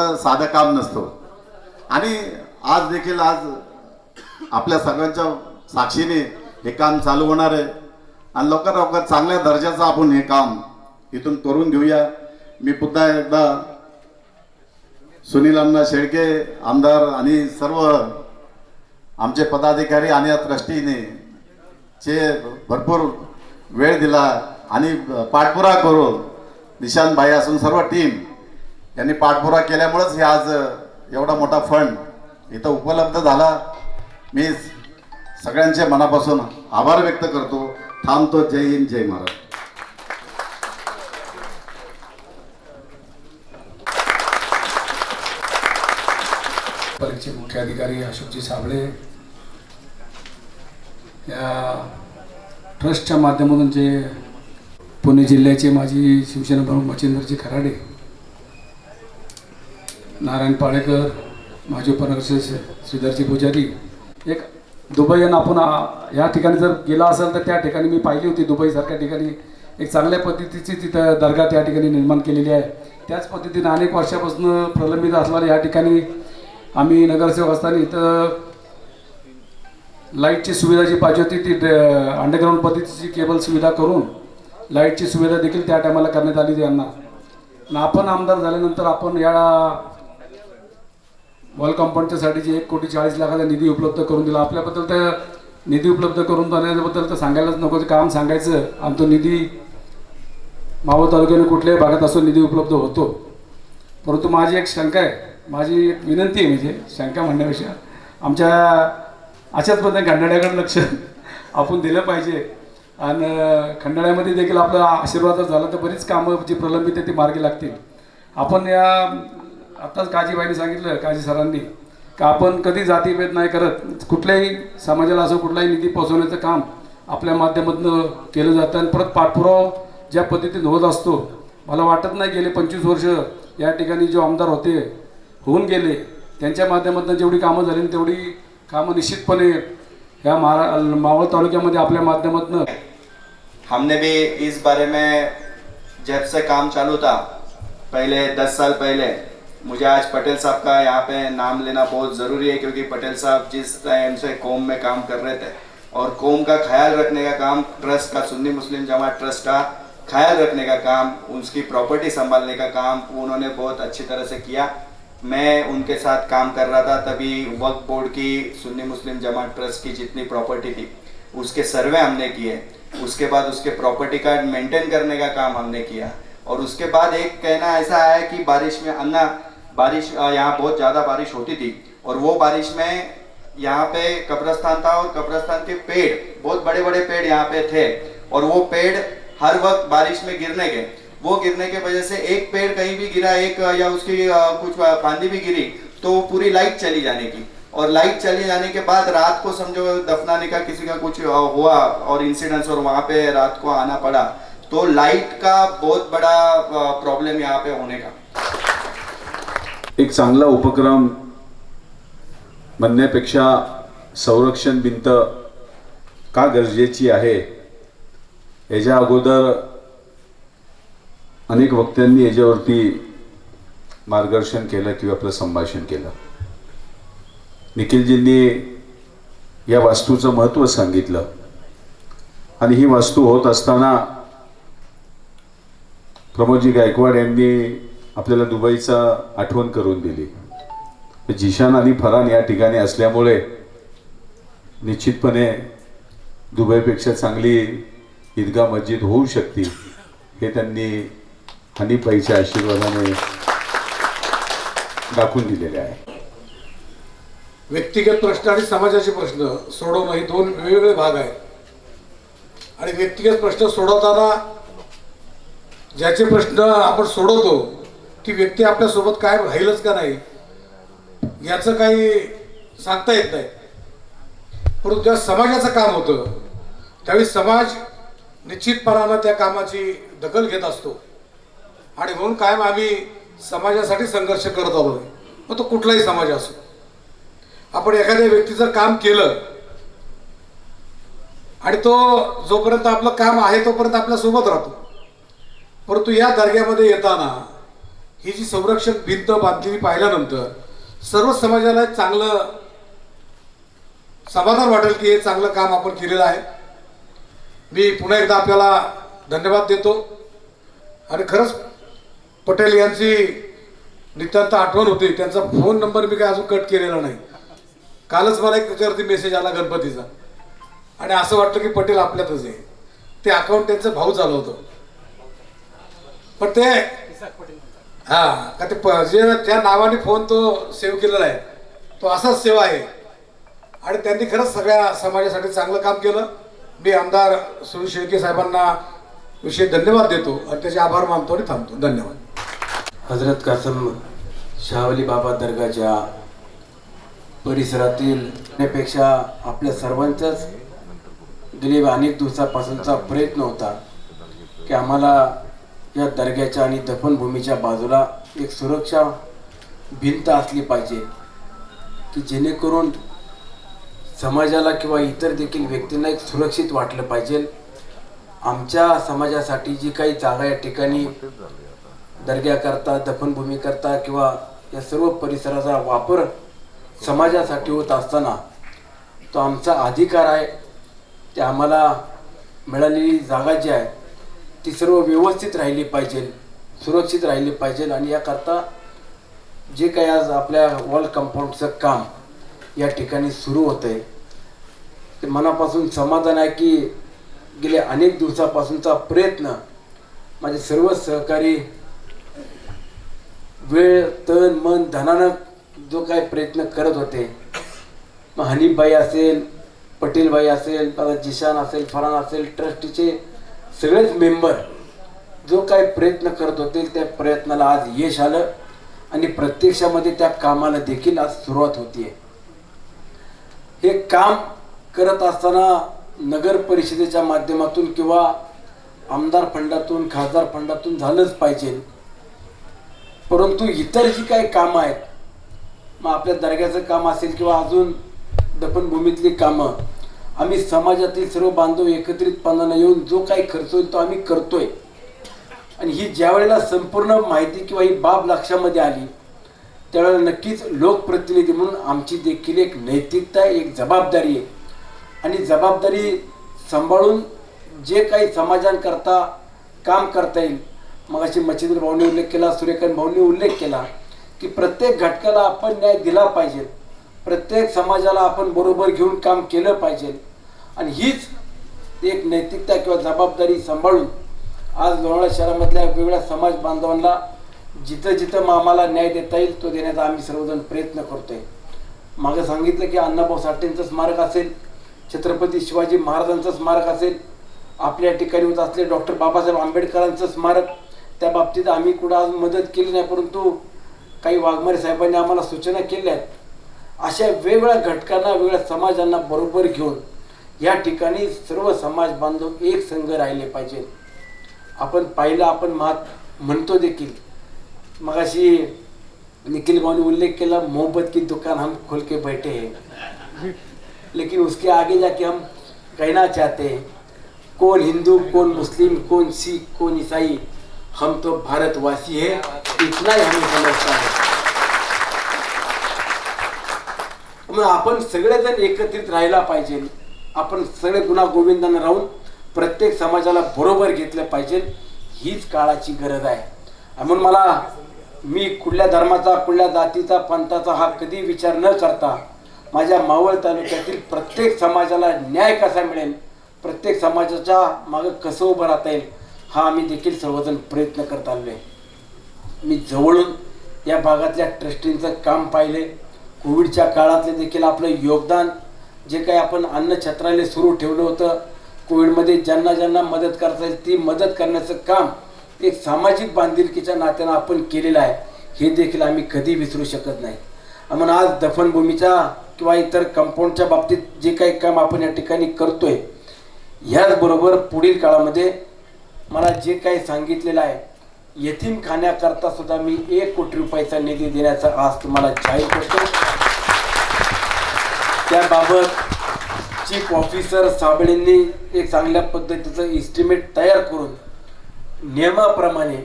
एवढं साधं काम नसतो. आणि आज देखील आज आपल्या सगळ्यांच्या साक्षीने हे काम चालू होणार आहे. आणि लवकर लवकर चांगल्या दर्जाचं आपण हे काम इथून करून घेऊया मी पुन्हा एकदा सुनील अण्णा शेळके आमदार आणि सर्व आमचे पदाधिकारी आणि या ट्रस्टीने चे भरपूर वेळ दिला आणि पाठपुरा करून निशांत भाई असून सर्व टीम यांनी पाठपुरा केल्यामुळंच हे आज एवढा मोठा फंड इथं उपलब्ध झाला. मी सगळ्यांचे मनापासून आभार व्यक्त करतो. थांबतो. जय हिंद जय महाराज पालिकेचे मुख्य अधिकारी अशोकजी साबळे या ट्रस्टच्या माध्यमातून जे पुणे जिल्ह्याचे माजी शिवसेना प्रमुख मच्छिंद्रजी खराडे नारायण पाळेकर माजी उपनगरचे श्रीधरजी पुजारी. एक दुबई आणि आपण या ठिकाणी जर गेला असेल तर त्या ठिकाणी मी पाहिली होती दुबईसारख्या ठिकाणी. एक चांगल्या पद्धतीची तिथं दर्गा त्या ठिकाणी निर्माण केलेली आहे. त्याच पद्धतीने अनेक वर्षापासून प्रलंबित असणाऱ्या या ठिकाणी आम्ही नगरसेवक असताना इथं लाईटची सुविधा जी पाहिजे होती ती अंडरग्राऊंड पद्धतीची केबल सुविधा करून लाईटची सुविधा देखील त्या टायमाला करण्यात आली यांना. आपण आमदार झाल्यानंतर आपण या वॉल कंपाऊंडच्यासाठी जे एक कोटी चाळीस लाखाचा निधी उपलब्ध करून दिला. आपल्याबद्दल तर निधी उपलब्ध करून देण्याबद्दल तर सांगायलाच नको काम सांगायचं आणि तो निधी मावळ तालुक्याने कुठल्याही भागात असो निधी उपलब्ध होतो. परंतु माझी एक शंका आहे माझी एक विनंती आहे म्हणजे शंका म्हणण्यापेक्षा आमच्या अशाच पद्धतीने खंडाळ्याकडे लक्ष आपण दिलं पाहिजे. आणि खंडाळ्यामध्ये देखील आपला आशीर्वाद झाला तर बरीच कामं जी प्रलंबित आहे ती मार्गी लागतील. आपण या आत्ताच काजीबाईंनी सांगितलं काजी सरांनी का आपण कधी जातीभेद नाही करत. कुठल्याही समाजाला असं कुठलाही निधी पोहोचवण्याचं काम आपल्या माध्यमातून केलं जातं आणि परत पाठपुरावा ज्या पद्धतीने होत असतो मला वाटत नाही गेले पंचवीस वर्ष या ठिकाणी जे आमदार होते होऊन गेले त्यांच्या माध्यमातून जेवढी कामं झाली तेवढी कामं निश्चितपणे ह्या महारा मावळ तालुक्यामध्ये आपल्या माध्यमातून हमने भी इस बारे में जब से काम चालू था पहले दस साल पहले मुझे आज पटेल साहब का यहाँ पे नाम लेना बहुत ज़रूरी है, क्योंकि पटेल साहब जिस टाइम से कौम में काम कर रहे थे, और कौम का ख्याल रखने का काम ट्रस्ट का, सुन्नी मुस्लिम जमात ट्रस्ट का ख्याल रखने का काम, उसकी प्रॉपर्टी संभालने का काम, उन्होंने बहुत अच्छी तरह से किया। मैं उनके साथ काम कर रहा था, तभी वक्फ बोर्ड की, सुन्नी मुस्लिम जमात ट्रस्ट की जितनी प्रॉपर्टी थी, उसके सर्वे हमने किए। उसके बाद उसके प्रॉपर्टी कार्ड मेंटेन करने का काम हमने किया। और उसके बाद एक कहना ऐसा आया कि बारिश में अन्ना बारिश यहाँ बहुत ज़्यादा बारिश होती थी और वो बारिश में यहाँ पे कब्रस्तान था और कब्रस्तान के पेड़, बहुत बड़े बड़े पेड़ यहाँ पे थे और वो पेड़ हर वक्त बारिश में गिरने के। वो गिरने के वजह से एक पेड़ कहीं भी गिरा, एक या उसकी कुछ फांदी भी गिरी तो पूरी लाइट चली जाने की। और लाइट चली जाने के बाद रात को समझो दफनाने का किसी का कुछ हुआ और इंसिडेंस और वहाँ पे रात को आना पड़ा तो लाइट का बहुत बड़ा प्रॉब्लम यहाँ पे होने का। एक चांगला उपक्रम म्हणण्यापेक्षा संरक्षण भिंत का गरजेची आहे? याच्या अगोदर अनेक वक्त्यांनी याच्यावरती मार्गदर्शन केलं किंवा आपलं संभाषण केलं. निखिलजींनी या वास्तूचं महत्त्व सांगितलं. आणि ही वास्तू होत असताना प्रमोदजी गायकवाड यांनी आपल्याला दुबईचा आठवण करून दिली. जिशान आणि फरान या ठिकाणी असल्यामुळे निश्चितपणे दुबईपेक्षा चांगली ईदगा मस्जिद होऊ शकते हे त्यांनी हनीफाईच्या आशीर्वादाने दाखवून दिलेले आहे. व्यक्तिगत प्रश्न आणि समाजाचे प्रश्न सोडवणं हे दोन वेगवेगळे भाग आहेत. आणि व्यक्तिगत प्रश्न सोडवताना ज्याचे प्रश्न आपण सोडवतो ती व्यक्ती आपल्यासोबत काय राहीलच का नाही याचं काही सांगता येत नाही. परंतु जेव्हा समाजाचं काम होतं त्यावेळी समाज निश्चितपणानं त्या कामाची दखल घेत असतो. आणि म्हणून कायम आम्ही समाजासाठी संघर्ष करत आलो. मग तो कुठलाही समाज असो. आपण एखाद्या व्यक्तीचं काम केलं आणि तो जोपर्यंत आपलं काम आहे तोपर्यंत आपल्यासोबत राहतो. परंतु या दर्ग्यामध्ये येताना ही जी संरक्षण भिंत बांधलेली पाहिल्यानंतर सर्व समाजाला एक चांगलं समाधान वाटेल की हे चांगलं काम आपण केलेलं आहे. मी पुन्हा एकदा आपल्याला धन्यवाद देतो. आणि खरंच पटेल यांची नितांत आठवण होती. त्यांचा फोन नंबर मी काय अजून कट केलेला नाही. कालच मला एक त्याच्यावरती मेसेज आला गणपतीचा. आणि असं वाटतं की पटेल आपल्यातच आहे. ते अकाउंट त्यांचं भाऊ झालं होतं पण ते हा का ते प- जे ज्या नावाने फोन तो सेव्ह केलेला आहे तो असाच सेवा आहे. आणि त्यांनी खरंच सगळ्या समाजासाठी चांगलं काम केलं. मी आमदार सुनील शेळके साहेबांना विषय धन्यवाद देतो आणि त्याचे आभार मानतो आणि थांबतो. धन्यवाद. हजरत कासम शाहवली बाबा दर्गाच्या परिसरातील पेक्षा आपल्या सर्वांचाच गेले अनेक दिवसापासूनचा प्रयत्न होता की आम्हाला या दर्ग्याच्या आणि दफनभूमीच्या बाजूला एक सुरक्षा भिंत असली पाहिजे की जेणेकरून समाजाला किंवा इतर देखील व्यक्तींना एक सुरक्षित वाटलं पाहिजे. आमच्या समाजासाठी जी काही जागा या ठिकाणी दर्ग्याकरता दफनभूमीकरता किंवा या सर्व परिसराचा वापर समाजासाठी होत असताना तो आमचा अधिकार आहे. ते आम्हाला मिळालेली जागा जी आहे ती सर्व व्यवस्थित राहिली पाहिजे सुरक्षित राहिली पाहिजे आणि याकरता जे काही आज आपल्या वॉल कंपाऊंडचं काम या ठिकाणी सुरू होतं आहे ते मनापासून समाधान आहे की गेले अनेक दिवसापासूनचा प्रयत्न माझे सर्व सहकारी वेळ तन मन धनानं जो काही प्रयत्न करत होते मग हनीफबाई असेल पटेलबाई असेल जिशान असेल फरान असेल ट्रस्टीचे सगळेच मेंबर जो काही प्रयत्न करत होते त्या प्रयत्नाला आज यश आलं आणि प्रत्यक्षामध्ये त्या कामाला देखील आज सुरुवात होतीये. हे काम करत असताना नगर परिषदेच्या माध्यमातून किंवा आमदार फंडातून खासदार फंडातून झालंच पाहिजे. परंतु इतर जी काही कामं आहेत मग आपल्या दर्ग्याचं काम असेल किंवा अजून दफनभूमीतली कामं आम्ही समाजातील सर्व बांधव एकत्रितपणानं येऊन जो काही खर्च होईल तो आम्ही करतोय. आणि ही ज्या वेळेला संपूर्ण माहिती किंवा ही बाब लक्षामध्ये आली त्यावेळेला नक्कीच लोकप्रतिनिधी म्हणून आमची देखील एक नैतिकता एक जबाबदारी आहे. आणि जबाबदारी सांभाळून जे काही समाजांकरता काम करता येईल मग अशी मच्छिंद्र भाऊने उल्लेख केला सूर्यकांत भाऊनी उल्लेख केला की प्रत्येक घटकाला आपण न्याय दिला पाहिजे. प्रत्येक समाजाला आपण बरोबर घेऊन काम केलं पाहिजे. आणि हीच एक नैतिकता किंवा जबाबदारी सांभाळून आज लोणावळा शहरामधल्या वेगवेगळ्या समाज बांधवांना जिथं जिथं मग आम्हाला न्याय देता येईल तो देण्याचा आम्ही सर्वजण प्रयत्न करतोय. मागं सांगितलं की अण्णाभाऊ साठेंचं स्मारक असेल छत्रपती शिवाजी महाराजांचं स्मारक असेल आपल्या ठिकाणी होत असले डॉक्टर बाबासाहेब आंबेडकरांचं स्मारक त्या बाबतीत आम्ही कुठं आज मदत केली नाही परंतु काही वाघमारे साहेबांनी आम्हाला सूचना केल्या आहेत. अशा वेगवेगळ्या घटकांना वेगळ्या समाजांना बरोबर घेऊन या ठिकाणी सर्व समाज बांधव एक संघ राहिले पाहिजे. आपण पाहिलं आपण महात म्हणतो देखील. मगाशी निखिल भाऊने उल्लेख केला मोहब्बत की दुकान हम खोल के बैठे हैं. लेकिन उसके आगे जाके हम कहना चाहते हैं कौन हिंदू कौन मुस्लिम कौन सिख कौन ईसाई हम तो भारतवासी है इतना ही हमें समझता है। मग आपण सगळेजण एकत्रित राहायला पाहिजे. आपण सगळे गुन्हा गोविंदानं राहून प्रत्येक समाजाला बरोबर घेतलं पाहिजे हीच काळाची गरज आहे. म्हणून मला मी कुठल्या धर्माचा कुठल्या जातीचा पंथाचा हा कधी विचार न करता माझ्या मावळ तालुक्यातील प्रत्येक समाजाला न्याय कसा मिळेल प्रत्येक समाजाच्या मागं कसं उभं राहता येईल हा आम्ही देखील सर्वजण प्रयत्न करत आलो आहे मी जवळून या भागातल्या ट्रस्टींचं काम पाहिले कोविडच्या काळातले देखील आपलं योगदान जे काही आपण अन्न छत्रालय सुरू ठेवलं होतं कोविडमध्ये ज्यांना ज्यांना मदत करता येईल ती मदत करण्याचं काम एक सामाजिक बांधिलकीच्या नात्यानं आपण केलेलं आहे हे देखील आम्ही कधी विसरू शकत नाही. म्हणून आज दफनभूमीच्या किंवा इतर कंपाऊंडच्या बाबतीत जे काही काम आपण या ठिकाणी करतोय ह्याचबरोबर पुढील काळामध्ये मला जे काही सांगितलेलं आहे यतीम खाण्याकरता सुद्धा मी एक कोटी रुपयाचा निधी देण्याचा आज तुम्हाला जाहीर करतो. त्याबाबत चीफ ऑफिसर साबळेंनी एक चांगल्या पद्धतीचं इस्टिमेट तयार करून नियमाप्रमाणे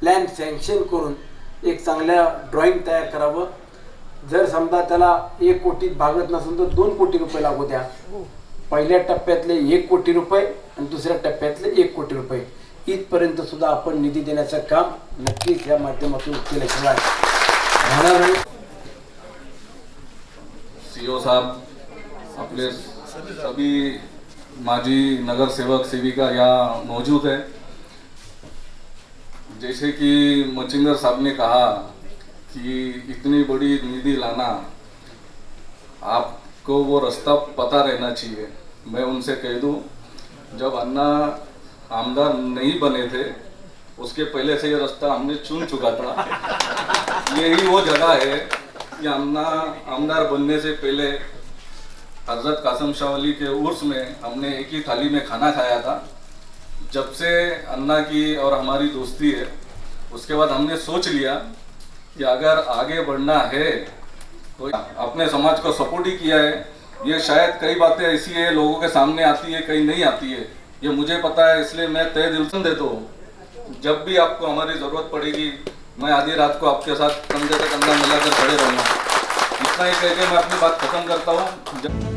प्लॅन सँक्शन करून एक चांगल्या ड्रॉइंग तयार करावं. जर समजा त्याला एक कोटीत भागत नसेल तर दोन कोटी रुपये लागू द्या. पहिल्या टप्प्यातले एक कोटी रुपये आणि दुसऱ्या टप्प्यातले एक कोटी रुपये. इथपर्यंत सुद्धा आपण निधी देण्याचं काम नक्कीच या माध्यमातून केल्याशिवाय राहणार नाही. सीओ साहब अपने सभी माजी नगर सेवक सेविका यहाँ मौजूद है। जैसे कि मचिंगर साहब ने कहा कि इतनी बड़ी निधि लाना आपको वो रास्ता पता रहना चाहिए। मैं उनसे कह दूं जब अन्ना आमदार नहीं बने थे, उसके पहले से ये रास्ता हमने चुन चुका था। यही वो जगह है कि अन्ना आमदार बनने से पहले हज़रत कासम शाह अली के उर्स में हमने एक ही थाली में खाना खाया था। जब से अन्ना की और हमारी दोस्ती है, उसके बाद हमने सोच लिया कि अगर आगे बढ़ना है तो अपने समाज को सपोर्ट ही किया है। ये शायद कई बातें ऐसी है, लोगों के सामने आती है कई नहीं आती है। ये मुझे पता है, इसलिए मैं तय दिल से देता हूँ। जब भी आपको हमारी ज़रूरत पड़ेगी, मैं आधी रात को आपके साथ कंधे से कंधा मिलाकर खड़े रहूँगा। इतना ही कह के मैं अपनी बात खत्म करता हूँ।